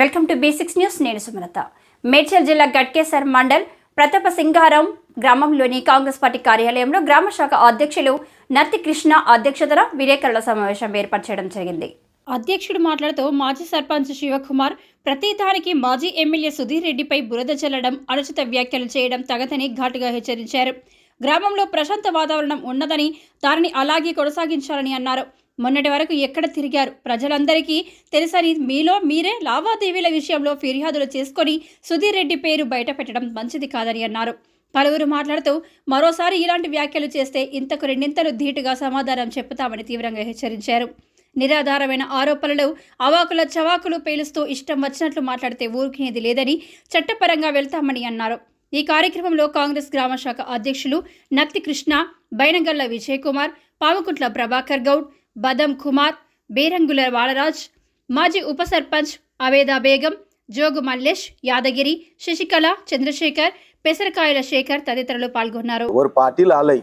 Welcome to basics news. నేను సుమలత. మేడ్చల్ జిల్లా గట్కేసర్ మండల్ ప్రతాప సింగారం గ్రామంలోని కాంగ్రెస్ పార్టీ కార్యాలయంలో గ్రామ శాఖ అధ్యక్షులు నత్తి కృష్ణ అధ్యక్షతన విలేకరుల సమావేశం ఏర్పాటు చేయడం జరిగింది. అధ్యక్షుడు మాట్లాడుతూ మాజీ సర్పంచ్ శివకుమార్ ప్రతి దానికి మాజీ ఎమ్మెల్యే సుధీర్ రెడ్డిపై బురద చల్లడం అనుచిత వ్యాఖ్యలు చేయడం తగదని ఘాటుగా హెచ్చరించారు. గ్రామంలో ప్రశాంత వాతావరణం ఉన్నదని దానిని అలాగే కొనసాగించాలని అన్నారు. మొన్నటి వరకు ఎక్కడ తిరిగారు? ప్రజలందరికీ తెలుసని మీలో మీరే లావాదేవీల విషయంలో ఫిర్యాదులు చేసుకొని సుధీర్ రెడ్డి పేరు బయట పెట్టడం మంచిది కాదని అన్నారు. పలువురు మాట్లాడుతూ మరోసారి ఇలాంటి వ్యాఖ్యలు చేస్తే ఇంతకు రెండింతలు ధీటుగా సమాధానం చెప్పుతామని తీవ్రంగా హెచ్చరించారు. నిరాధారమైన ఆరోపణలు అవాకుల చవాకులు పేలుస్తూ ఇష్టం వచ్చినట్లు మాట్లాడితే ఊరుకునేది లేదని చట్టపరంగా వెళ్తామని అన్నారు. ఈ కార్యక్రమంలో కాంగ్రెస్ గ్రామ శాఖ అధ్యక్షులు నత్తి కృష్ణ బైనగల్ల విజయ్ కుమార్ పాముకుంట్ల ప్రభాకర్ గౌడ్ బదం కుమార్ బేరంగుల బాలరాజ్ మాజీ ఉప సర్పంచ్ అవేదా బేగం జోగు మల్లేష్ యాదగిరి శశికళ చంద్రశేఖర్ పెసరకాయల శేఖర్ తదితరులు పాల్గొన్నారు. ఎవరు పార్టీలు ఆలయ్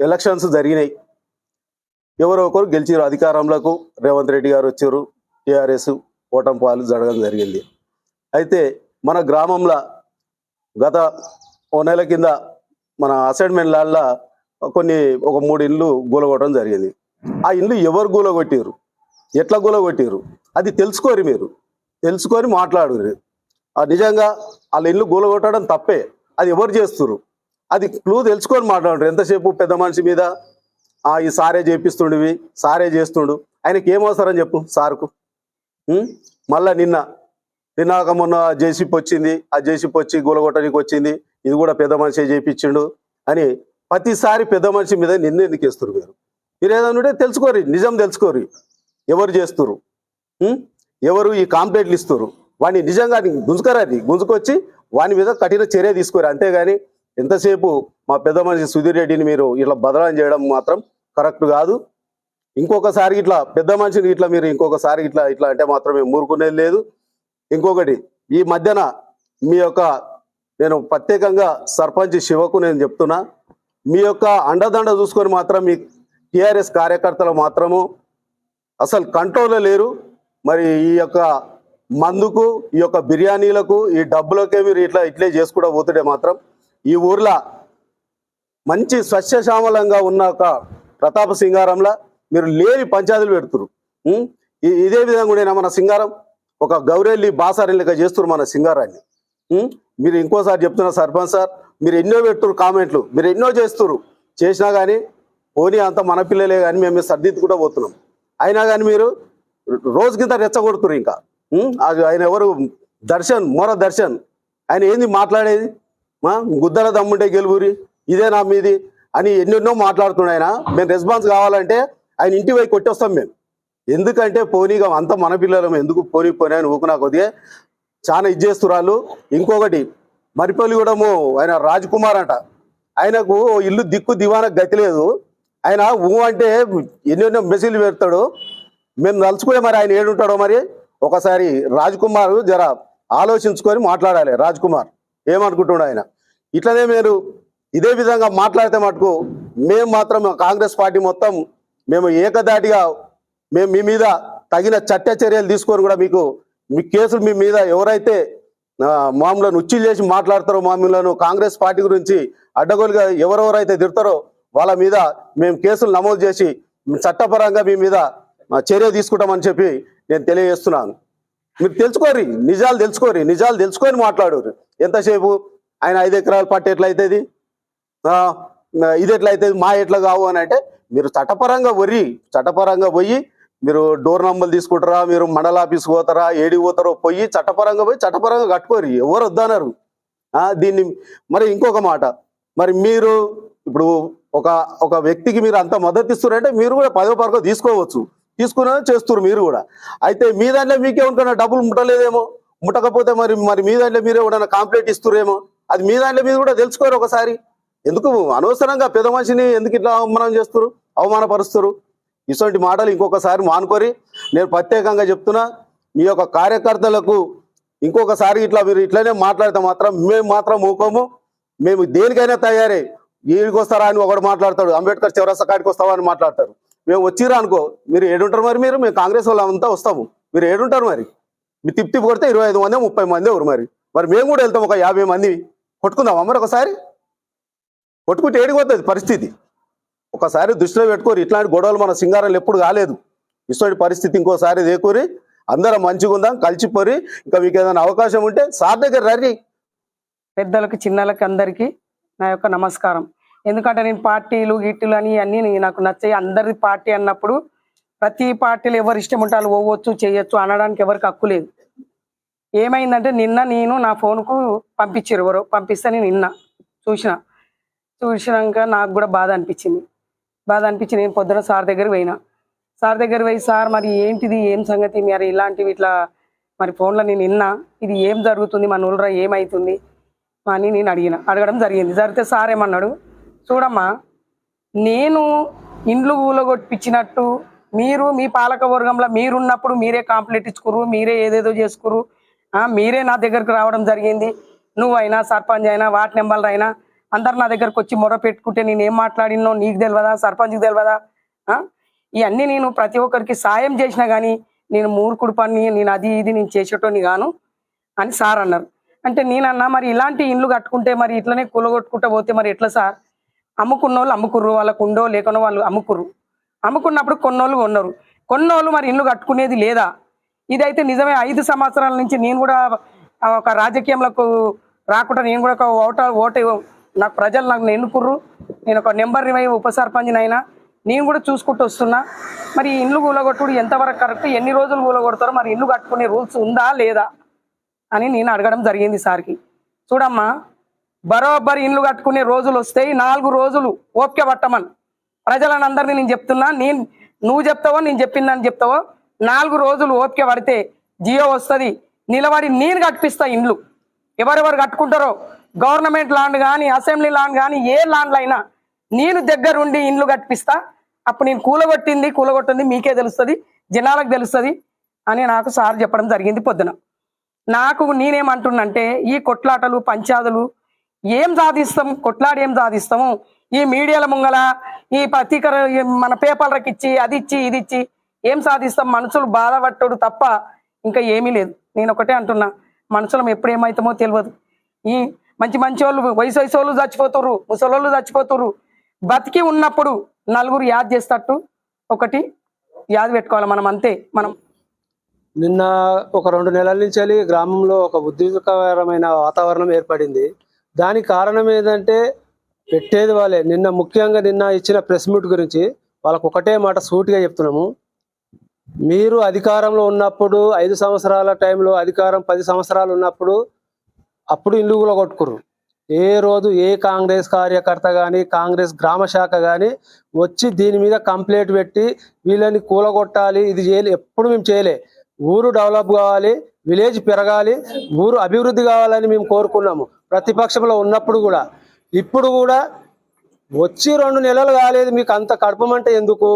ఎలక్షన్స్ జరిగినాయి. ఎవరో ఒకరు గెలిచారు అధికారంలోకి. రేవంత్ రెడ్డి గారు వచ్చారు టీఆర్ఎస్ ఓటం పాలు జరగడం జరిగింది. అయితే మన గ్రామంలో గత ఓ నెల కింద మన అసైన్మెంట్లల్లో కొన్ని ఒక మూడు ఇండ్లు గూలగొట్టడం జరిగింది. ఆ ఇండ్లు ఎవరు గూలగొట్టారు ఎట్లా గూలగొట్టారు అది తెలుసుకోరు మీరు. తెలుసుకొని మాట్లాడరు నిజంగా వాళ్ళ ఇల్లు గూలగొట్టడం తప్పే. అది ఎవరు చేస్తురు అది క్లూ తెలుసుకొని మాట్లాడరు ఎంతసేపు పెద్ద మనిషి మీద? ఆ ఈ సారే చేపిస్తుండివి సారే చేస్తుండు. ఆయనకి ఏమవసరం చెప్పు సార్కు? మళ్ళా నిన్న నిన్నాక మొన్న జేసీపీ వచ్చింది. ఆ జేసీపీ వచ్చి గూలగొట్టడానికి వచ్చింది. ఇది కూడా పెద్ద మనిషి చేయించిండు అని ప్రతిసారి పెద్ద మనిషి మీద నిన్న ఎందుకు వేస్తారు మీరు? మీరు ఏదైనా ఉంటే తెలుసుకోరు నిజం తెలుసుకోరు ఎవరు చేస్తారు ఎవరు ఈ కాంప్లైంట్లు ఇస్తారు వాడిని నిజంగా గుంజుకరాది గుంజుకొచ్చి వాని మీద కఠిన చర్య తీసుకోరు. అంతేగాని ఎంతసేపు మా పెద్ద మనిషి సుధీర్ రెడ్డిని మీరు ఇట్లా బదలాం చేయడం మాత్రం కరెక్ట్ కాదు. ఇంకొకసారి ఇట్లా పెద్ద మనిషిని ఇట్లా మీరు ఇంకొకసారి ఇట్లా ఇట్లా అంటే మాత్రం మేము ఊరుకునేది లేదు. ఇంకొకటి ఈ మధ్యన మీ యొక్క నేను ప్రత్యేకంగా సర్పంచ్ శివకు నేను చెప్తున్నా. మీ యొక్క అండదండ చూసుకొని మాత్రం మీ టీఆర్ఎస్ కార్యకర్తలు మాత్రము అసలు కంట్రోల్లో లేరు. మరి ఈ యొక్క మందుకు ఈ యొక్క బిర్యానీలకు ఈ డబ్బులకే మీరు ఇట్లా ఇట్లే చేసుకుంటూ పోతుంటే మాత్రం ఈ ఊర్లో మంచి స్వచ్ఛశ్యామలంగా ఉన్న ఒక ప్రతాప సింగారంలో మీరు లేని పంచాయతీలు పెడుతురు ఈ- ఇదే విధంగా కూడా మన సింగారం? ఒక గౌరెల్లి బాసారి లెక్క చేస్తున్నారు మన సింగారాన్ని. మీరు ఇంకోసారి చెప్తున్న సర్పంచ్ సార్ మీరు ఎన్నో పెట్టురు కామెంట్లు. మీరు ఎన్నో చేస్తురు చేసినా కానీ పోనీ అంత మన పిల్లలే కానీ మేము సర్దిద్దుకుంటూ పోతున్నాం. అయినా కానీ మీరు రోజు కింద రెచ్చగొడుతురు ఇంకా. అది ఆయన ఎవరు? దర్శన్ మొర దర్శన్. ఆయన ఏంది మాట్లాడేది? మా గుద్దల దమ్ముంటే గెలువురి ఇదే నా మీది అని ఎన్నెన్నో మాట్లాడుతున్నాడు ఆయన. మేము రెస్పాన్స్ కావాలంటే ఆయన ఇంటి పోయి కొట్టేస్తాం మేము. ఎందుకంటే పోనీగా అంత మన పిల్లలం ఎందుకు పోనీ పోనీ అని ఊకునా కొద్దిగా చాలా ఇది చేస్తున్నారు ఇంకొకటి మరిపల్లిగూడము ఆయన రాజ్ కుమార్ అంట ఆయనకు ఓ ఇల్లు దిక్కు దివానకు గతి లేదు. ఆయన ఊ అంటే ఎన్నెన్నో మెసేజ్లు పెడతాడు. మేము నలుచుకునే మరి ఆయన ఏడుంటాడో మరి? ఒకసారి రాజ్ కుమార్ జర ఆలోచించుకొని మాట్లాడాలి. రాజ్ కుమార్ ఏమనుకుంటున్నాడు ఆయన? ఇట్లనే మీరు ఇదే విధంగా మాట్లాడితే మటుకు మేము మాత్రం కాంగ్రెస్ పార్టీ మొత్తం మేము ఏకదాటిగా మేము మీ మీద తగిన చట్ట చర్యలు తీసుకొని కూడా మీకు మీ కేసులు మీ మీద ఎవరైతే మామూలను ఉచ్చిలు చేసి మాట్లాడతారో మామూలను కాంగ్రెస్ పార్టీ గురించి అడ్డగోలుగా ఎవరెవరైతే తిడతారో వాళ్ళ మీద మేము కేసులు నమోదు చేసి చట్టపరంగా మీ మీద చర్య తీసుకుంటామని చెప్పి నేను తెలియజేస్తున్నాను. మీరు తెలుసుకోరి నిజాలు తెలుసుకోరి నిజాలు తెలుసుకొని మాట్లాడరు ఎంతసేపు? ఆయన ఐదు ఎకరాల పట్టు ఎట్లయితుంది? ఇది ఎట్లయితుంది మా ఎట్లా కావు అని అంటే మీరు చట్టపరంగా వరి చట్టపరంగా పోయి మీరు డోర్ నంబర్లు తీసుకుంటారా? మీరు మండల ఆఫీస్ పోతారా? ఏడి పోతారో? పోయి చట్టపరంగా పోయి చట్టపరంగా కట్టుకోరు. ఎవరు వద్దన్నారు? దీన్ని మరి ఇంకొక మాట. మరి మీరు ఇప్పుడు ఒక ఒక వ్యక్తికి మీరు అంత మద్దతు ఇస్తున్నారంటే మీరు కూడా పదో పరకో తీసుకోవచ్చు. తీసుకునే చేస్తున్నారు మీరు కూడా. అయితే మీ దాంట్లో మీకే ఉంటున్న డబ్బులు ముట్టలేదేమో? ముట్టకపోతే మరి మరి మీ దాంట్లో మీరే కూడా కాంప్లైంట్ ఇస్తున్నారేమో? అది మీ దాంట్లో మీరు కూడా తెలుసుకోరు ఒకసారి. ఎందుకు? అనవసరంగా పెద్ద మనిషిని ఎందుకు ఇట్లా అవమానం చేస్తారు అవమానపరుస్తారు ఇటువంటి మాటలు ఇంకొకసారి మానుకొని నేను ప్రత్యేకంగా చెప్తున్నా మీ యొక్క కార్యకర్తలకు ఇంకొకసారి ఇట్లా మీరు ఇట్లనే మాట్లాడితే మాత్రం మేము మాత్రం ఊకోము. మేము దేనికైనా తయారే. ఏడికి వస్తారా అని ఒకడు మాట్లాడతాడు. అంబేద్కర్ చివరస కాడికి వస్తావా అని మాట్లాడతారు. మేము వచ్చిరా అనుకో మీరు ఏడుంటారు మరి మీరు? మేము కాంగ్రెస్ వాళ్ళు అంతా వస్తాము. మీరు ఏడుంటారు మరి? మీ తిప్పి తిప్పి కొడితే ఇరవై ఐదు మంది ముప్పై మంది ఎవరు మరి? మరి మేము కూడా వెళ్తాం ఒక యాభై మంది. కొట్టుకుందాం మరి ఒకసారి? కొట్టుకుంటే ఏడిపోతుంది పరిస్థితి. ఒకసారి దృష్టిలో పెట్టుకోరు ఇట్లాంటి గొడవలు మన సింగారాలు ఎప్పుడు కాలేదు. ఇటువంటి పరిస్థితి ఇంకోసారి దేకూరి అందరం మంచిగా ఉందాం కలిసిపోరి ఇంకా మీకు ఏదైనా అవకాశం ఉంటే సార్ దగ్గర రండి. పెద్దలకు చిన్నలకు అందరికీ నా యొక్క నమస్కారం. ఎందుకంటే నేను పార్టీలు గిట్టులు అని అన్నీ నాకు నచ్చాయి. అందరి పార్టీ అన్నప్పుడు ప్రతి పార్టీలు ఎవరు ఇష్టం ఉంటారు వాళ్ళు పోవచ్చు చేయొచ్చు అనడానికి ఎవరికి హక్కు లేదు. ఏమైందంటే నిన్న నేను నా ఫోన్కు పంపించారు ఎవరు పంపిస్తే నేను నిన్న చూసిన. చూసినాక నాకు కూడా బాధ అనిపించింది. బాధ అనిపించి నేను పొద్దున సార్ దగ్గర పోయినా. సార్ దగ్గర పోయి సార్ మరి ఏంటిది? ఏం సంగతి? మరి ఇలాంటివి ఇట్లా మరి ఫోన్లో నేను విన్నా. ఇది ఏం జరుగుతుంది? మన ఊళ్ళో ఏమవుతుంది అని నేను అడిగిన. అడగడం జరిగింది. జరిగితే సార్ ఏమన్నాడు? చూడమ్మా నేను ఇండ్లు ఊలగొట్టించినట్టు మీరు మీ పాలక వర్గంలో మీరున్నప్పుడు మీరే కాంప్లీట్ ఇచ్చుకురు మీరే ఏదేదో చేసుకురు మీరే నా దగ్గరకు రావడం జరిగింది. నువ్వైనా సర్పంచ్ అయినా వార్డ్ నెంబర్లు అయినా అందరు నా దగ్గరకు వచ్చి మొర పెట్టుకుంటే నేను ఏం మాట్లాడినో నీకు తెలియదా సర్పంచ్కి తెలియదా ఇవన్నీ నేను ప్రతి ఒక్కరికి సాయం చేసినా కానీ నేను మూర్ఖుడు పని నేను అది ఇది నేను చేసేటోని గాను అని సార్ అన్నారు. అంటే నేనన్నా మరి ఇలాంటి ఇండ్లు కట్టుకుంటే మరి ఇట్లనే కూలగొట్టుకుంటా పోతే మరి ఎట్లా సార్? అమ్ముకున్న వాళ్ళు అమ్ముకుర్రు వాళ్ళకు ఉండో లేకుండా వాళ్ళు అమ్ముకుర్రు. అమ్ముకున్నప్పుడు కొన్నోళ్ళు కొన్నారు. కొన్నోళ్ళు మరి ఇల్లు కట్టుకునేది లేదా? ఇదైతే నిజమే. ఐదు సంవత్సరాల నుంచి నేను కూడా ఒక రాజకీయంలోకి రాకుండా నేను కూడా ఒక ఓట ఓటు నాకు ప్రజలు నాకు ఎన్నుకుర్రు నేను ఒక నెంబర్ ఇరవై ఉప అయినా. నేను కూడా చూసుకుంటూ వస్తున్నా. మరి ఈ ఇండ్లు కూలగొట్టుడు ఎంతవరకు కరెక్ట్? ఎన్ని రోజులు కూలగొడతారో? మరి ఇల్లు కట్టుకునే రూల్స్ ఉందా లేదా? అని నేను అడగడం జరిగింది సార్కి. చూడమ్మా బరోబ్బరి ఇండ్లు కట్టుకునే రోజులు వస్తాయి నాలుగు రోజులు ఓపిక పట్టమని. ప్రజలను అందరినీ నేను చెప్తున్నా నేను నువ్వు చెప్తావో నేను చెప్పిందని చెప్తావో నాలుగు రోజులు ఓపిక పడితే జియో వస్తుంది. నిలబడి నేను కట్టిస్తా ఇండ్లు ఎవరెవరు కట్టుకుంటారో గవర్నమెంట్ ల్యాండ్ కానీ అసెంబ్లీ ల్యాండ్ కానీ ఏ ల్యాండ్లు అయినా నేను దగ్గరుండి ఇండ్లు కట్టిస్తా అప్పుడు నేను కూలగొట్టింది కూలగొట్టింది మీకే తెలుస్తుంది జనాలకు తెలుస్తుంది అని నాకు సార్ చెప్పడం జరిగింది పొద్దున. నాకు నేనేమంటున్నంటే ఈ కొట్లాటలు పంచాదులు ఏం సాధిస్తాం కొట్లాడి ఏం సాధిస్తాము? ఈ మీడియాల ముంగల ఈ పత్రికల మన పేపర్లకు ఇచ్చి అది ఇచ్చి ఇది ఇచ్చి ఏం సాధిస్తాం? మనుషులు బాధపట్టడు తప్ప ఇంకా ఏమీ లేదు. నేను ఒకటే అంటున్నా మనుషులం ఎప్పుడు ఏమవుతామో తెలియదు ఈ మంచి మంచి వాళ్ళు వయసు వయసు వాళ్ళు చచ్చిపోతారు ముసలోళ్ళు చచ్చిపోతారు బతికి ఉన్నప్పుడు నలుగురు యాద్ చేస్తట్టు ఒకటి యాద్ పెట్టుకోవాలి మనం అంతే. మనం నిన్న ఒక రెండు నెలల నుంచి గ్రామంలో ఒక ఉద్రిక్తకరమైన వాతావరణం ఏర్పడింది. దానికి కారణం ఏంటంటే పెట్టేది వాళ్ళే. నిన్న ముఖ్యంగా నిన్న ఇచ్చిన ప్రెస్ మీట్ గురించి వాళ్ళకు ఒకటే మాట సూటిగా చెప్తున్నాము. మీరు అధికారంలో ఉన్నప్పుడు ఐదు సంవత్సరాల టైంలో అధికారం పది సంవత్సరాలు ఉన్నప్పుడు అప్పుడు ఇల్లు కూడా కొట్టుకురు ఏ రోజు ఏ కాంగ్రెస్ కార్యకర్త కానీ కాంగ్రెస్ గ్రామ శాఖ కానీ వచ్చి దీని మీద కంప్లైంట్ పెట్టి వీళ్ళని కూలగొట్టాలి ఇది చేయలే ఎప్పుడు మేము చేయలే. ఊరు డెవలప్ కావాలి విలేజ్ పెరగాలి ఊరు అభివృద్ధి కావాలని మేము కోరుకున్నాము. ప్రతిపక్షంలో ఉన్నప్పుడు కూడా. ఇప్పుడు కూడా వచ్చి రెండు నెలలు కాలేదు మీకు అంత కడపమంటే ఎందుకు?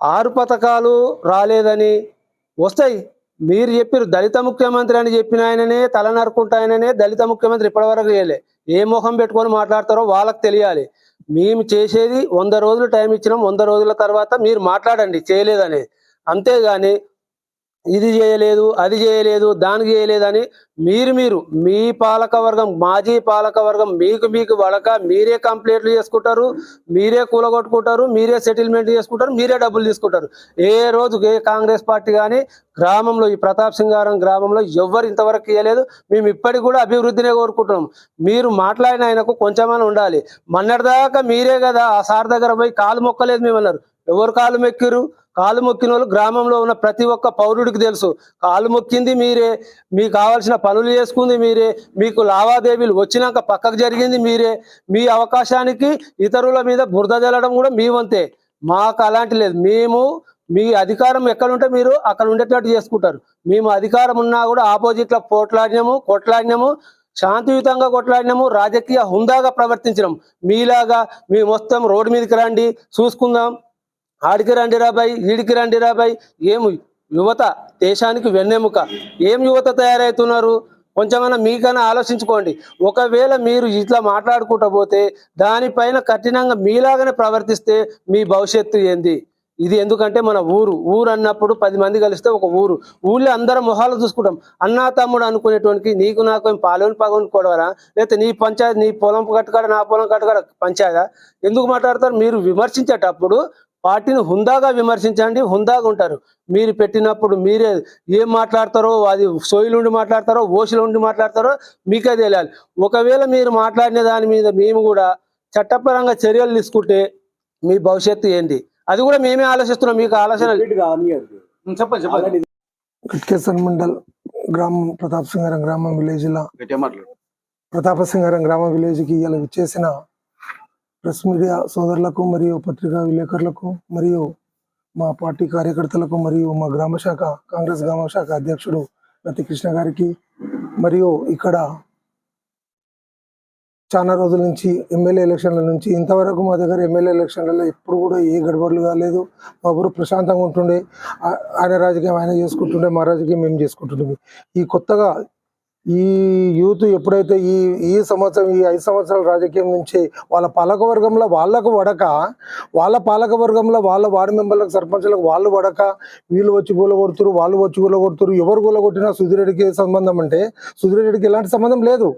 ఆరు పథకాలు రాలేదని వస్తాయి. మీరు చెప్పారు దళిత ముఖ్యమంత్రి అని చెప్పిన ఆయననే తల నరుకుంటా ఆయననే దళిత ముఖ్యమంత్రి ఇప్పటివరకు చేయలే. ఏ ముఖం పెట్టుకొని మాట్లాడతారో వాళ్ళకి తెలియాలి. మేము చేసేది వంద రోజులు టైం ఇచ్చినాం వంద రోజుల తర్వాత మీరు మాట్లాడండి చేయలేదని అంతేగాని ఇది చేయలేదు అది చేయలేదు దానికి చేయలేదని మీరు మీరు మీ పాలక వర్గం మాజీ పాలక వర్గం మీకు మీకు వడక మీరే కంప్లైంట్లు చేసుకుంటారు మీరే కూలగొట్టుకుంటారు మీరే సెటిల్మెంట్ చేసుకుంటారు మీరే డబ్బులు తీసుకుంటారు. ఏ రోజు ఏ కాంగ్రెస్ పార్టీ కానీ గ్రామంలో ఈ ప్రతాప్ సింగారం గ్రామంలో ఎవ్వరు ఇంతవరకు ఇవ్వలేదు మేము ఇప్పటికి కూడా అభివృద్ధినే కోరుకుంటున్నాం. మీరు మాట్లాడిన ఆయనకు కొంచెమైనా ఉండాలి. మొన్నటిదాకా మీరే కదా ఆ సార్ దగ్గర పోయి కాలు మొక్కలేదు మేము అన్నారు. ఎవరు కాలు మెక్కిరు కాలు మొక్కిన వాళ్ళు గ్రామంలో ఉన్న ప్రతి ఒక్క పౌరుడికి తెలుసు. కాలు మొక్కింది మీరే మీకు కావాల్సిన పనులు చేసుకుంది మీరే మీకు లావాదేవీలు వచ్చినాక పక్కకు జరిగింది మీరే మీ అవకాశానికి ఇతరుల మీద బురద జల్లడం కూడా మీ వంతే. మాకు అలాంటి లేదు. మేము మీ అధికారం ఎక్కడుంటే మీరు అక్కడ ఉండేటట్టు చేసుకుంటారు. మేము అధికారం ఉన్నా కూడా ఆపోజిట్లో పోట్లాడినాము కొట్లాడినాము శాంతియుతంగా కొట్లాడినాము రాజకీయ హుందాగా ప్రవర్తించినాం. మీలాగా మేము మొత్తం రోడ్డు మీదకి రండి చూసుకుందాం. ఆడికి రండి రాబాయి ఈడికి రండి రాబాయి. ఏం యువత దేశానికి వెన్నెముక? ఏం యువత తయారవుతున్నారు కొంచెమైనా మీకైనా ఆలోచించుకోండి. ఒకవేళ మీరు ఇట్లా మాట్లాడుకుంటూ పోతే దానిపైన కఠినంగా మీలాగానే ప్రవర్తిస్తే మీ భవిష్యత్తు ఏంది? ఇది ఎందుకంటే మన ఊరు. ఊరు అన్నప్పుడు పది మంది కలిస్తే ఒక ఊరు. ఊళ్ళో అందరం మొహాలు చూసుకుంటాం. అన్నా తమ్ముడు అనుకునేటువంటి నీకు నాకు ఏం పాలోని పగని కొడవరా? లేకపోతే నీ పంచాయతీ నీ పొలం కట్టుకాడ నా పొలం కట్టుకాడ పంచాయత ఎందుకు మాట్లాడతారు? మీరు విమర్శించేటప్పుడు పార్టీని హుందాగా విమర్శించండి హుందాగా ఉంటారు. మీరు పెట్టినప్పుడు మీరే ఏం మాట్లాడతారో అది సోయిలు ఉండి మాట్లాడతారో ఓసిలో ఉండి మాట్లాడతారో మీకే తెలియాలి. ఒకవేళ మీరు మాట్లాడిన దాని మీద మేము కూడా చట్టపరంగా చర్యలు తీసుకుంటే మీ భవిష్యత్తు ఏంటి? అది కూడా మేమే ఆలోచిస్తున్నాం మీకు ఆలోచన చెప్పండి చెప్పండి. గట్కేసర్ మండల్ గ్రామం ప్రతాప్ సింగారం గ్రామం విలేజ్ లా ప్రతాప సింగారం గ్రామ విలేజ్కి ఇలా విచ్చేసిన ప్రెస్ మీడియా సోదరులకు మరియు పత్రికా విలేకరులకు మరియు మా పార్టీ కార్యకర్తలకు మరియు మా గ్రామ శాఖ కాంగ్రెస్ గ్రామ శాఖ అధ్యక్షుడు రతి కృష్ణ గారికి మరియు ఇక్కడ చాలా రోజుల నుంచి ఎమ్మెల్యే ఎలక్షన్ల నుంచి ఇంతవరకు మా దగ్గర ఎమ్మెల్యే ఎలక్షన్లలో ఎప్పుడు కూడా ఏ గడబడులు కాలేదు. మా ఊరు ప్రశాంతంగా ఉంటుండే. ఆయన రాజకీయం ఆయన చేసుకుంటుండే మా రాజకీయం మేము చేసుకుంటుండే. ఈ కొత్తగా ఈ యూత్ ఎప్పుడైతే ఈ ఈ సంవత్సరం ఈ ఐదు సంవత్సరాల రాజకీయం నుంచి వాళ్ళ పాలక వర్గంలో వాళ్ళకు వడక వాళ్ళ పాలక వర్గంలో వాళ్ళ వార్డు మెంబర్లకు సర్పంచ్లకు వాళ్ళు వడక వీళ్ళు వచ్చి గూల కొడుతురు వాళ్ళు వచ్చి గూల కొడుతురు ఎవరు గూల కొట్టినా సుధీరెడ్డికి సంబంధం అంటే సుధీరెడ్డికి ఎలాంటి సంబంధం లేదు.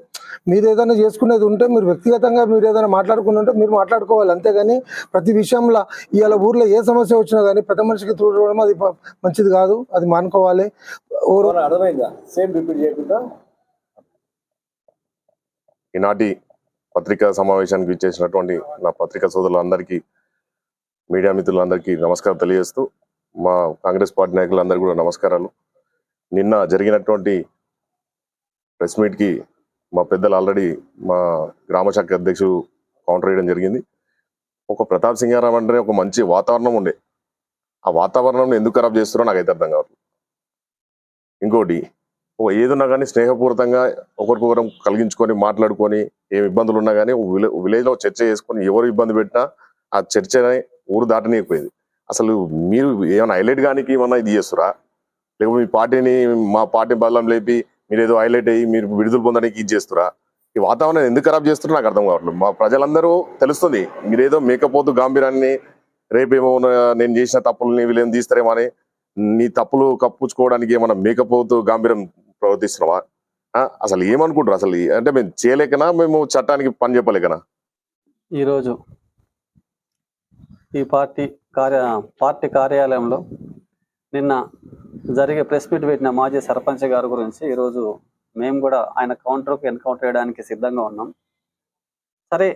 మీరు ఏదైనా చేసుకునేది ఉంటే మీరు వ్యక్తిగతంగా మీరు ఏదైనా మాట్లాడుకుంటుంటే మీరు మాట్లాడుకోవాలి. అంతేగాని ప్రతి విషయంలో ఇవాళ ఊర్లో ఏ సమస్య వచ్చినా కానీ పెద్ద మనిషికి చూడడం అది మంచిది కాదు. అది మానుకోవాలి. అర్థమైందా? సేమ్ రిపీట్ చేయకుండా? ఈనాటి పత్రికా సమావేశానికి ఇచ్చేసినటువంటి నా పత్రికా సోదరులందరికీ మీడియా మిత్రులందరికీ నమస్కారం తెలియజేస్తూ మా కాంగ్రెస్ పార్టీ నాయకులందరికీ కూడా నమస్కారాలు. నిన్న జరిగినటువంటి ప్రెస్ మీట్కి మా పెద్దలు ఆల్రెడీ మా గ్రామ శాఖ అధ్యక్షుడు కౌంటర్ వేయడం జరిగింది. ఒక ప్రతాప్ సింగారాం అంటే ఒక మంచి వాతావరణం ఉండే. ఆ వాతావరణం ఎందుకు ఖరాబ్ చేస్తారో నాకైతే అర్థం కావట్లేదు. ఇంకోటి ఓ ఏదున్నా కానీ స్నేహపూర్వకంగా ఒకరికొకరం కలిగించుకొని మాట్లాడుకొని ఏం ఇబ్బందులు ఉన్నా కానీ విలేజ్లో చర్చ చేసుకొని ఎవరు ఇబ్బంది పెట్టినా ఆ చర్చ ఊరు దాటనీయకపోయేది. అసలు మీరు ఏమైనా హైలైట్ కానీ ఏమన్నా ఇది చేస్తురా? లేకపోతే మీ పార్టీని మా పార్టీ బలం లేపి మీరు ఏదో హైలైట్ అయ్యి మీరు విడుదల పొందడానికి ఇది చేస్తురా? ఈ వాతావరణం ఎందుకు ఖరాబ్ చేస్తున్నా నాకు అర్థం కావట్లేదు. మా ప్రజలందరూ తెలుస్తుంది మీరేదో మేకపోతు గాంభీరాన్ని రేపేమో నేను చేసిన తప్పుల్ని వీళ్ళేం తీస్తారేమో అని నీ తప్పులు కప్పుకోవడానికి ఏమన్నా మేకపోతూ గాంభీరం ప్రవర్తిస్తున్నావా? అసలు ఏమనుకుంటారు అసలు అంటే మేము చేయలేకనా? మేము చట్టానికి పని చెప్పలేకనా? ఈరోజు ఈ పార్టీ కార్య పార్టీ కార్యాలయంలో నిన్న జరిగే ప్రెస్ మీట్ పెట్టిన మాజీ సర్పంచ్ గారి గురించి ఈరోజు మేము కూడా ఆయన కౌంటర్కు ఎన్కౌంటర్ చేయడానికి సిద్ధంగా ఉన్నాం. సరే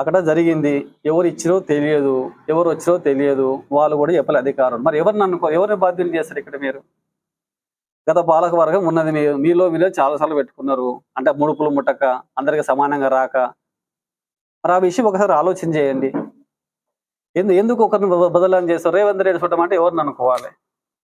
అక్కడ జరిగింది. ఎవరు ఇచ్చిరో తెలియదు. ఎవరు వచ్చిరో తెలియదు. వాళ్ళు కూడా చెప్పలే అధికారులు. మరి ఎవరిని అనుకో ఎవరిని బాధ్యులు చేస్తారు ఇక్కడ మీరు? గత పాలక వర్గం ఉన్నది మీరు మీలో మీలో చాలాసార్లు పెట్టుకున్నారు. అంటే ముడుపులు ముట్టక అందరికి సమానంగా రాక. మరి ఆ విషయం ఒకసారి ఆలోచన చేయండి. ఎందుకు ఒకరిని బదలాన్ని చేస్తారు రేవంత్ రెడ్డి చూడటం అంటే ఎవరిని అనుకోవాలి